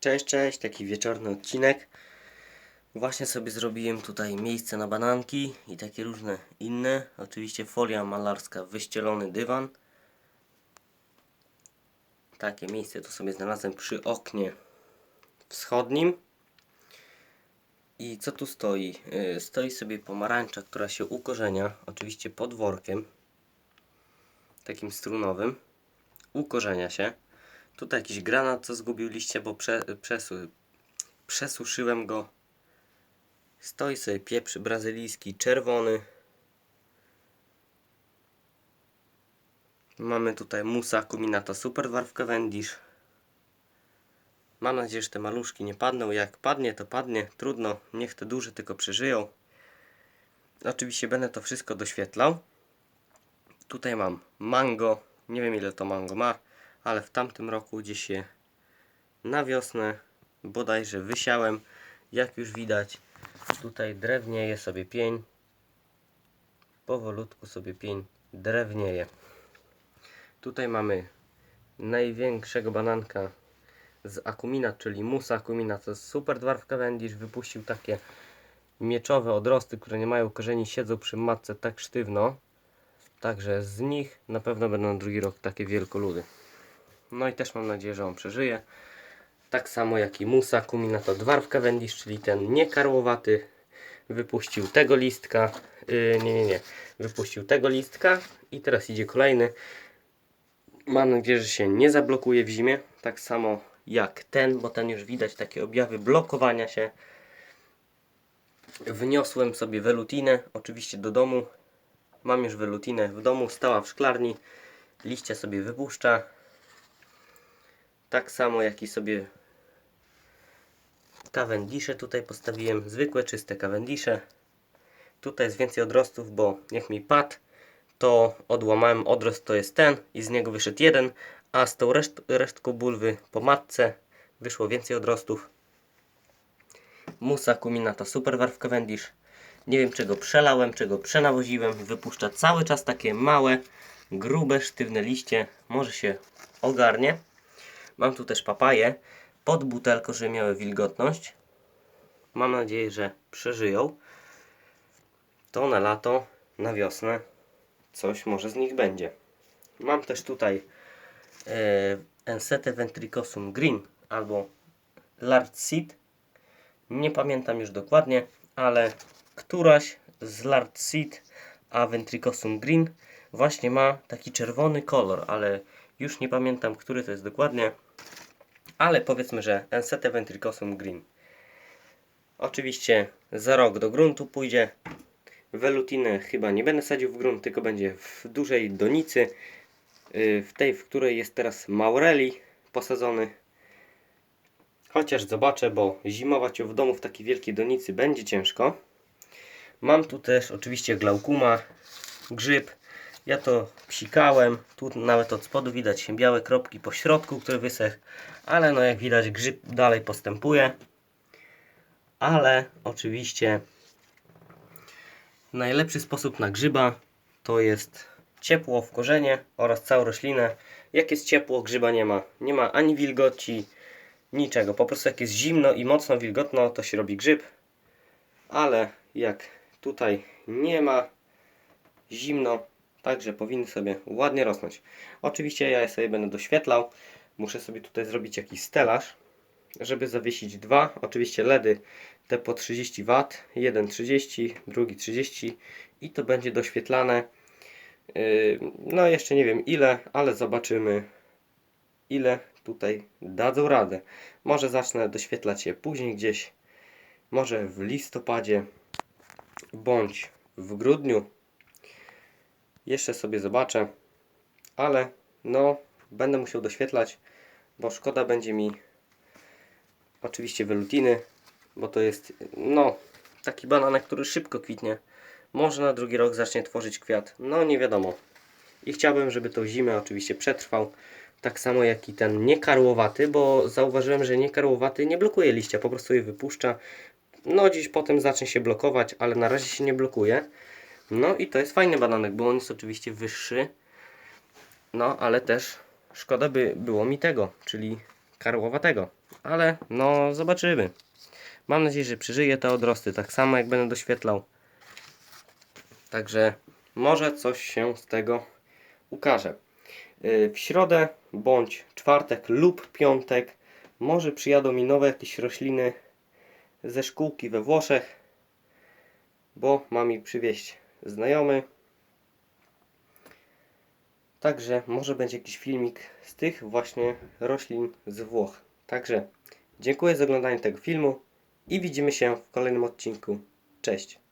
Cześć, cześć, taki wieczorny odcinek. Właśnie sobie zrobiłem tutaj miejsce na bananki i takie różne inne. Oczywiście folia malarska, wyścielony dywan. Takie miejsce tu sobie znalazłem przy oknie wschodnim. I co tu stoi? Yy, Stoi sobie pomarańcza, która się ukorzenia, oczywiście pod workiem, takim strunowym. Ukorzenia się. Tutaj jakiś granat, co zgubił liście, bo prze, przesu, przesuszyłem go. Stoi sobie pieprz brazylijski, czerwony. Mamy tutaj musa kuminata Superdwarf Cavendish. Mam nadzieję, że te maluszki nie padną. Jak padnie, to padnie. Trudno, niech te duże tylko przeżyją. Oczywiście będę to wszystko doświetlał. Tutaj mam mango. Nie wiem ile to mango ma, ale w tamtym roku gdzieś się na wiosnę bodajże wysiałem. Jak już widać, tutaj drewnieje sobie pień. Powolutku sobie pień drewnieje. Tutaj mamy największego bananka z Akumina, czyli Musa Akumina. To jest super dwarf Cavendish. Wypuścił takie mieczowe odrosty, które nie mają korzeni, siedzą przy matce tak sztywno. Także z nich na pewno będą drugi rok takie wielkoludy. No i też mam nadzieję, że on przeżyje. Tak samo jak i Musa Kumina to dwarf Cavendish, czyli ten niekarłowaty. Wypuścił tego listka. Yy, nie, nie, nie. Wypuścił tego listka i teraz idzie kolejny. Mam nadzieję, że się nie zablokuje w zimie. Tak samo jak ten, bo ten już widać takie objawy blokowania się. Wniosłem sobie welutinę, oczywiście do domu. Mam już welutinę w domu, stała w szklarni. Liście sobie wypuszcza. Tak samo jak i sobie Cavendishe tutaj postawiłem. Zwykłe, czyste Cavendishe. Tutaj jest więcej odrostów, bo jak mi padł, to odłamałem odrost, to jest ten i z niego wyszedł jeden, a z tą reszt resztką bulwy po matce wyszło więcej odrostów. Musa kuminata Superwarf Cavendish. Nie wiem czego przelałem, czego przenawoziłem. Wypuszcza cały czas takie małe, grube, sztywne liście. Może się ogarnie. Mam tu też papaje pod butelką, żeby miały wilgotność. Mam nadzieję, że przeżyją. To na lato, na wiosnę coś może z nich będzie. Mam też tutaj e, Ensete Ventricosum Green albo Large Seed. Nie pamiętam już dokładnie, ale któraś z Large Seed a Ventricosum Green właśnie ma taki czerwony kolor, ale już nie pamiętam, który to jest dokładnie. Ale powiedzmy, że Ensete Ventricosum Green. Oczywiście za rok do gruntu pójdzie. Welutinę chyba nie będę sadził w grunt, tylko będzie w dużej donicy. yy, W tej, w której jest teraz Maureli posadzony. Chociaż zobaczę, bo zimować ją w domu w takiej wielkiej donicy będzie ciężko. Mam tu też oczywiście glaukuma, grzyb. Ja to psikałem. Tu nawet od spodu widać białe kropki po środku, który wysechł. Ale no jak widać grzyb dalej postępuje. Ale oczywiście najlepszy sposób na grzyba to jest ciepło w korzenie oraz całą roślinę. Jak jest ciepło, grzyba nie ma. Nie ma ani wilgoci, niczego. Po prostu jak jest zimno i mocno wilgotno, to się robi grzyb. Ale jak tutaj nie ma zimno, także powinny sobie ładnie rosnąć. Oczywiście ja je sobie będę doświetlał. Muszę sobie tutaj zrobić jakiś stelaż, żeby zawiesić dwa. Oczywiście LEDy te po 30 W. Jeden 30, drugi 30 i to będzie doświetlane. Yy, No jeszcze nie wiem ile, ale zobaczymy ile tutaj dadzą radę. Może zacznę doświetlać je później gdzieś, może w listopadzie bądź w grudniu. Jeszcze sobie zobaczę, ale no będę musiał doświetlać, bo szkoda będzie mi oczywiście welutiny, bo to jest no taki bananek, który szybko kwitnie. Może na drugi rok zacznie tworzyć kwiat, no nie wiadomo. I chciałbym, żeby tą zimę oczywiście przetrwał. Tak samo jak i ten niekarłowaty, bo zauważyłem, że niekarłowaty nie blokuje liścia, po prostu je wypuszcza. No dziś potem zacznie się blokować, ale na razie się nie blokuje. No i to jest fajny bananek, bo on jest oczywiście wyższy. No ale też szkoda by było mi tego, czyli karłowatego. Ale no zobaczymy. Mam nadzieję, że przeżyję te odrosty, tak samo jak będę doświetlał. Także może coś się z tego ukaże. Yy, W środę bądź czwartek lub piątek może przyjadą mi nowe jakieś rośliny ze szkółki we Włoszech, bo ma mi przywieźć znajomy. Także może będzie jakiś filmik z tych właśnie roślin z Włoch. Także dziękuję za oglądanie tego filmu i widzimy się w kolejnym odcinku. Cześć!